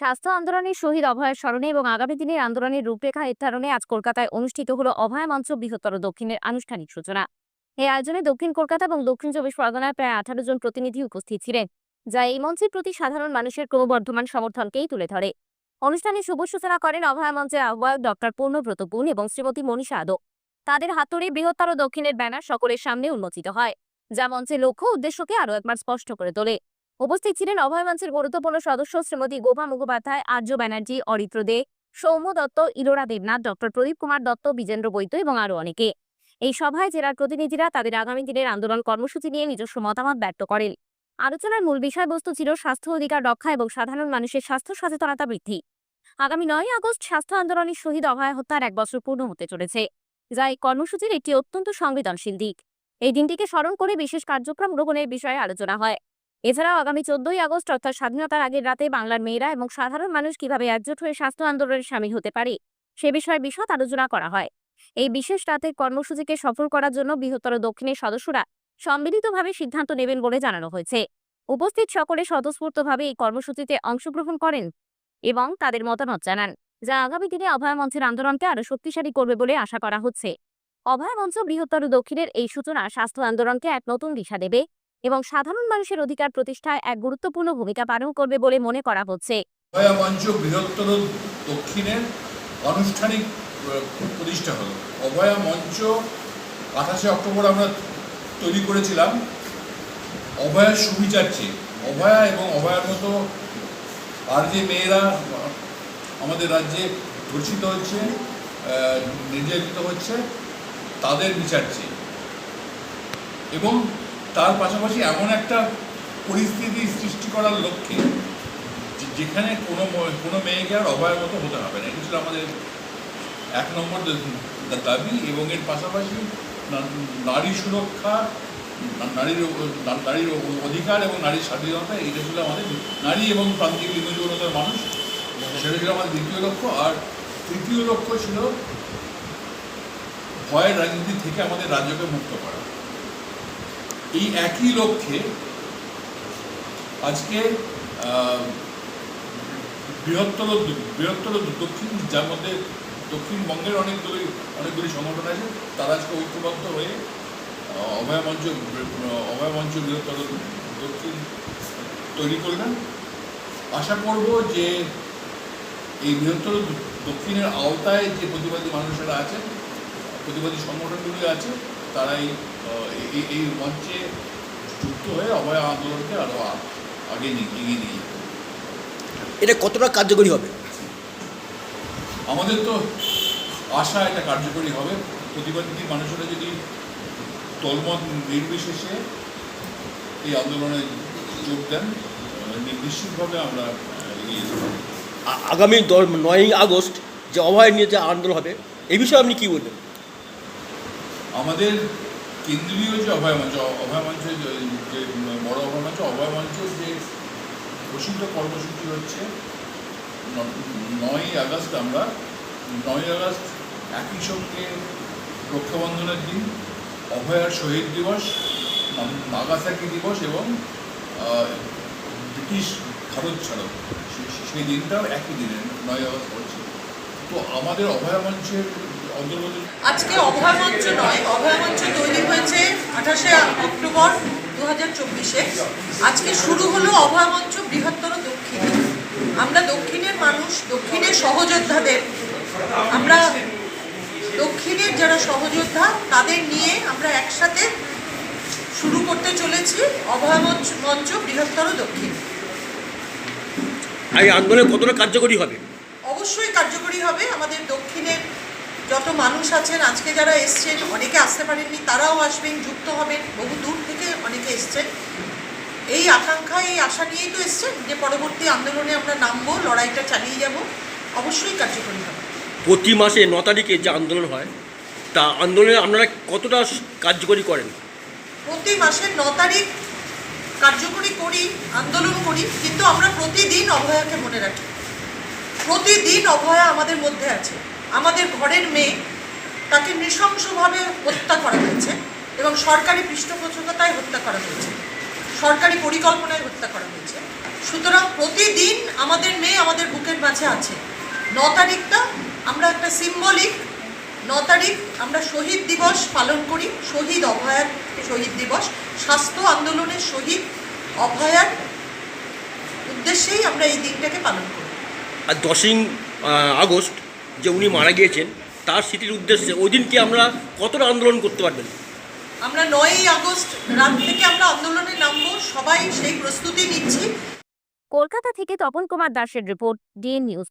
স্বাস্থ্য আন্দোলনের শহীদ অভয়ের স্মরণে এবং আগামী দিনের আন্দোলনের রূপরেখা নির্ধারণে আজ কলকাতায় অনুষ্ঠিত হল অভয় মঞ্চ বৃহত্তর দক্ষিণের আনুষ্ঠানিক সূচনা। এই আয়োজনে দক্ষিণ কলকাতা এবং দক্ষিণ চব্বিশ পরগনার প্রায় আঠারো জন প্রতিনিধি উপস্থিত ছিলেন, যা এই মঞ্চের প্রতি সাধারণ মানুষের ক্রমবর্ধমান সমর্থনকেই তুলে ধরে। অনুষ্ঠানে শুভ সূচনা করেন অভয় মঞ্চের আহ্বায়ক ডক্টর পূর্ণব্রত গুণ এবং শ্রীমতী মনীষা আদো তাদের হাত ধরে বৃহত্তর দক্ষিণের ব্যানার সকলের সামনে উন্মোচিত হয়, যা মঞ্চের লক্ষ্য উদ্দেশ্যকে আরও একবার স্পষ্ট করে তোলে। উপস্থিত ছিলেন অভয় মঞ্চের গুরুত্বপূর্ণ সদস্য শ্রীমতী গোপা মুখোপাধ্যায়, আর্য ব্যানার্জি, অরিত্র দে, সৌম্য দত্ত ইলোরা দেবনাথ, ডক্টর প্রদীপ কুমার দত্ত, বিজেন্দ্র বৈদ্য এবং আরও অনেকে। এই সভায় জেলার প্রতিনিধিরা তাদের আগামী দিনের আন্দোলন কর্মসূচি নিয়ে নিজস্ব মতামত ব্যক্ত করেন। আলোচনার মূল বিষয়বস্তু ছিল স্বাস্থ্য অধিকার রক্ষা এবং সাধারণ মানুষের স্বাস্থ্য সচেতনতা বৃদ্ধি। আগামী নয় আগস্ট স্বাস্থ্য আন্দোলনের শহীদ অভয় হত্যার এক বছর পূর্ণ হতে চলেছে, যা এই কর্মসূচির একটি অত্যন্ত সংবেদনশীল দিক। এই দিনটিকে স্মরণ করে বিশেষ কার্যক্রম গ্রহণের বিষয়ে আলোচনা হয়। এছাড়াও আগামী চোদ্দই আগস্ট অর্থাৎ স্বাধীনতার আগের রাতে বাংলার মেয়েরা এবং সাধারণ মানুষ কীভাবে একজোট হয়ে স্বাস্থ্য আন্দোলনে সামিল হতে পারে, সে বিষয়ে বিশদ আলোচনা করা হয়। এই বিশেষ রাতের কর্মসূচিকে সফল করার জন্য বৃহত্তর দক্ষিণের সদস্যরা সম্মিলিতভাবে সিদ্ধান্ত নেবেন বলে জানানো হয়েছে। উপস্থিত সকলে স্বতঃস্ফূর্তভাবে এই কর্মসূচিতে অংশগ্রহণ করেন এবং তাদের মতামত জানান, যা আগামী দিনে অভয় মঞ্চের আন্দোলনকে আরও শক্তিশালী করবে বলে আশা করা হচ্ছে। অভয় মঞ্চ বৃহত্তর দক্ষিণের এই সূচনা স্বাস্থ্য আন্দোলনকে এক নতুন দিশা দেবে। এবং সাধারণ মানুষের অধিকার প্রতিষ্ঠায় এক গুরুত্বপূর্ণ ভূমিকা পালন করবে বলে মনে করা হচ্ছে। আনুষ্ঠানিক প্রতিষ্ঠা হলো। অভয়া মঞ্চ আঠাশে অক্টোবর আমরা তৈরি করেছিলাম। অভয়ার অভয়া এবং অভয়ার মতো আর যে মেয়েরা আমাদের রাজ্যে ধর্ষিত হচ্ছে নির্যাতিত হচ্ছে, তাদের বিচার চেয়ে। এবং তার পাশাপাশি এমন একটা পরিস্থিতি সৃষ্টি করার লক্ষ্যে যেখানে কোনো কোনো মেয়েকে আর অভয়ের মতো হতে হবে না। এটা ছিল আমাদের এক নম্বর দাবি এবং এর পাশাপাশি নারী সুরক্ষা নারীর নারীর অধিকার এবং নারীর স্বাধীনতা, এটা ছিল আমাদের নারী এবং প্রান্তিক লিঙ্গযৌনতার মানুষ। সেটা ছিল আমাদের দ্বিতীয় লক্ষ্য। আর তৃতীয় লক্ষ্য ছিল ভয়ের রাজনীতি থেকে আমাদের রাজ্যকে মুক্ত করা। এই একই লক্ষ্যে আজকে বৃহত্তর বৃহত্তর দক্ষিণ, যার মধ্যে দক্ষিণবঙ্গের অনেকগুলি অনেকগুলি সংগঠন আছে, তারা আজকে ঐক্যবদ্ধ হয়ে অভয় মঞ্চ অভয় মঞ্চ বৃহত্তর দক্ষিণ তৈরি করলেন আশা করব যে এই বৃহত্তর দক্ষিণের আওতায় যে প্রতিবাদী মানুষেরা আছেন, প্রতিবাদী সংগঠনগুলি আছে তারা এই মঞ্চে যুক্ত হয়ে অভয় আন্দোলনকে আরও আগে এগিয়ে নিয়ে যেতে এটা কতটা কার্যকরী হবে? আমাদের তো আশা এটা কার্যকরী হবে। প্রতিবাদী মানুষেরা যদি দলমত নির্বিশেষে এই আন্দোলনে যোগ দেন নিশ্চিতভাবে আমরা এগিয়ে যেতে আগামী নয়ই আগস্ট যে অভয় নিয়ে যে আন্দোলন হবে এই বিষয়ে আপনি কি বলবেন? আমাদের কেন্দ্রীয় যে অভয় মঞ্চ অভয় মঞ্চ যে বড় অভয় মঞ্চ, অভয় মঞ্চের যে প্রসিদ্ধ কর্মসূচি হচ্ছে, ন- নয়ই আগস্ট আমরা, নয়ই আগস্ট একই সঙ্গে রক্ষাবন্ধনের দিন, অভয়ার শহীদ দিবস নাগাসাকি দিবস এবং ব্রিটিশ ভারত ছাড়ো, সে- সে- সেই দিনটাও একই দিনে নয় আগস্ট পড়ছে। তো আমাদের অভয় মঞ্চের আজকে অভয় মঞ্চ নয় অভয় মঞ্চ তৈরি হয়েছে আঠাশে অক্টোবর দু হাজার চব্বিশে। আজকে শুরু হলো অভয় মঞ্চ বৃহত্তর দক্ষিণে। আমরা দক্ষিণের মানুষ দক্ষিণের সহযোদ্ধাদের। আমরা দক্ষিণের যারা সহযোদ্ধা তাদের নিয়ে আমরা একসাথে শুরু করতে চলেছি অভয় মঞ্চ মঞ্চ বৃহত্তর দক্ষিণ। এই আন্দোলন কতটা কার্যকরী হবে? অবশ্যই কার্যকরী হবে। আমাদের দক্ষিণের যত মানুষ আছেন আজকে যারা এসছেন অনেকে আসতে পারেননি তারাও আসবেন যুক্ত হবেন বহু দূর থেকে অনেকে এসছেন। এই আকাঙ্ক্ষা এই আশা নিয়েই তো এসছেন যে পরবর্তী আন্দোলনে আমরা নামবো লড়াইটা চালিয়ে যাব। অবশ্যই কার্যকরী হবে। প্রতি মাসে ন তারিখে যে আন্দোলন হয় তা আন্দোলনে আপনারা কতটা কার্যকরী করেন? প্রতি মাসে ন তারিখ কার্যকরী করি আন্দোলন করি কিন্তু আমরা প্রতিদিন অভয়াকে মনে রাখি। প্রতিদিন অভয়া আমাদের মধ্যে আছে। আমাদের ঘরের মেয়ে তাকে নৃশংসভাবে হত্যা করা হয়েছে এবং সরকারি পৃষ্ঠপোষকতায় হত্যা করা হয়েছে, সরকারি পরিকল্পনায় হত্যা করা হয়েছে। সুতরাং প্রতিদিন আমাদের মেয়ে আমাদের বুকের মাঝে আছে। ন তারিখটা আমরা একটা সিম্বলিক ন তারিখ আমরা শহীদ দিবস পালন করি, শহীদ অভয়ার শহীদ দিবস। স্বাস্থ্য আন্দোলনের শহীদ অভয়ার উদ্দেশ্যেই আমরা এই দিনটাকে পালন করি। আর দশই আগস্ট যে উনি মারা গিয়েছেন তার স্মৃতির উদ্দেশ্যে ওই দিন কি আমরা কতটা আন্দোলন করতে পারবেন? আমরা নয়ই আগস্ট রাত থেকে আমরা আন্দোলনে নামবো সবাই সেই প্রস্তুতি নিচ্ছি। কলকাতা থেকে তপন কুমার দাসের রিপোর্ট ডিএন নিউজ